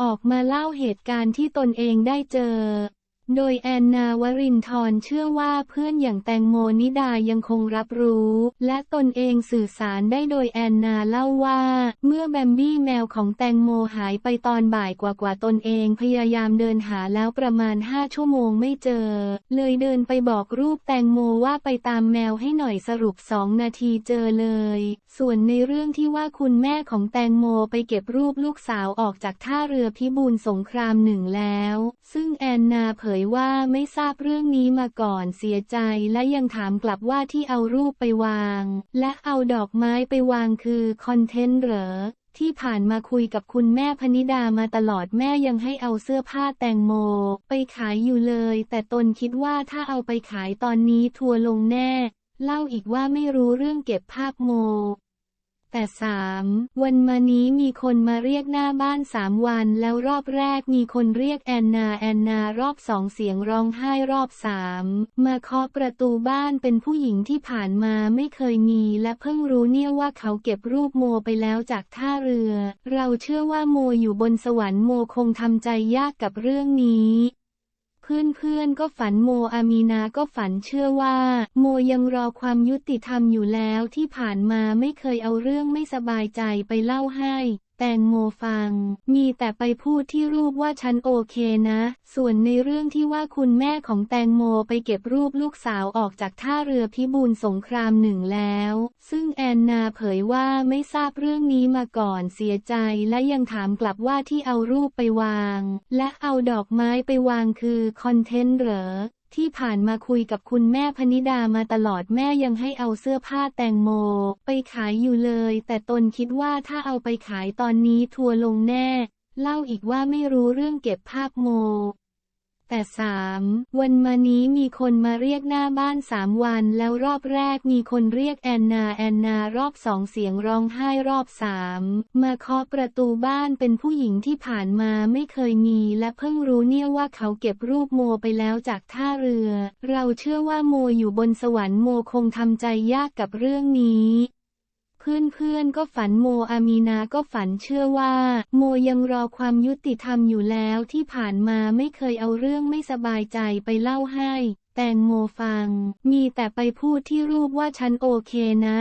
ออกมาเล่าเหตุการณ์ที่ตนเองได้เจอ โดยแอนนาวรินทร์เชื่อว่าเพื่อนอย่างแตงโมนิดายังคงรับรู้ และตนเองสื่อสารได้โดยแอนนาเล่าว่า เมื่อแบมบี้แมวของแตงโมหายไปตอนบ่ายกว่าๆตนเองพยายามเดินหาแล้วประมาณ5ชั่วโมงไม่เจอ เลยเดินไปบอกรูปแตงโมว่าไปตามแมวให้หน่อยสรุปสองนาทีเจอเลย ส่วนในเรื่องที่ว่าคุณแม่ของแตงโมไปเก็บรูปลูกสาวออกจากท่าเรือพิบูลสงครามหนึ่งแล้ว ซึ่งแอนนาเผยว่าไม่ทราบเรื่องนี้มาก่อนเสียใจและยังถามกลับว่าที่เอารูปไปวาง และเอาดอกไม้ไปวางคือคอนเทนต์เหรอที่ผ่านมาคุยกับคุณแม่พนิดามาตลอดแม่ยังให้เอาเสื้อผ้าแตงโม ไปขายอยู่เลย แต่ตนคิดว่าถ้าเอาไปขายตอนนี้ทัวร์ลงแน่ เล่าอีกว่าไม่รู้เรื่องเก็บภาพโม แต่สามวันมานี้มีคนมาเรียกหน้าบ้านสามวันแล้วรอบแรกมีคนเรียกแอนนาแอนนารอบสองเสียงร้องไห้รอบสามมาเคาะประตูบ้านเป็นผู้หญิงที่ผ่านมาไม่เคยมีและเพิ่งรู้เนี่ยว่าเขาเก็บรูปโมไปแล้วจากท่าเรือ เราเชื่อว่าโมอยู่บนสวรรค์โมคงทำใจยากกับเรื่องนี้ เพื่อนๆก็ฝันโมอามีนาก็ฝันเชื่อว่า โมยังรอความยุติธรรมอยู่แล้วที่ผ่านมาไม่เคยเอาเรื่องไม่สบายใจไปเล่าให้ แตงโมฟัง มีแต่ไปพูดที่รูปว่าฉันโอเคนะ ส่วนในเรื่องที่ว่าคุณแม่ของแตงโมไปเก็บรูปลูกสาวออกจากท่าเรือพิบูลสงครามหนึ่งแล้ว ซึ่งแอนนาเผยว่าไม่ทราบเรื่องนี้มาก่อนเสียใจและยังถามกลับว่าที่เอารูปไปวาง และเอาดอกไม้ไปวางคือคอนเทนต์เหรอ ที่ผ่านมาคุยกับคุณแม่พนิดามาตลอดแม่ยังให้เอาเสื้อผ้าแตงโม ไปขายอยู่เลย แต่ตนคิดว่าถ้าเอาไปขายตอนนี้ทัวร์ลงแน่ เล่าอีกว่าไม่รู้เรื่องเก็บภาพโม แต่สามวันมานี้มีคนมาเรียกหน้าบ้านสามวันแล้วรอบแรกมีคนเรียกแอนนาแอนนารอบสองเสียงร้องไห้รอบสามมาเคาะประตูบ้านเป็นผู้หญิงที่ผ่านมาไม่เคยมีและเพิ่งรู้เนี่ยว่าเขาเก็บรูปโมไปแล้วจากท่าเรือ เราเชื่อว่าโมอยู่บนสวรรค์โมคงทำใจยากกับเรื่องนี้ พื่อนๆก็ฝันโมอามีนาก็ฝันเชื่อว่า โมยังรอความยุติธรรมอยู่แล้วที่ผ่านมาไม่เคยเอาเรื่องไม่สบายใจไปเล่าให้ แตงโมฟัง มีแต่ไปพูดที่รูปว่าฉันโอเคนะ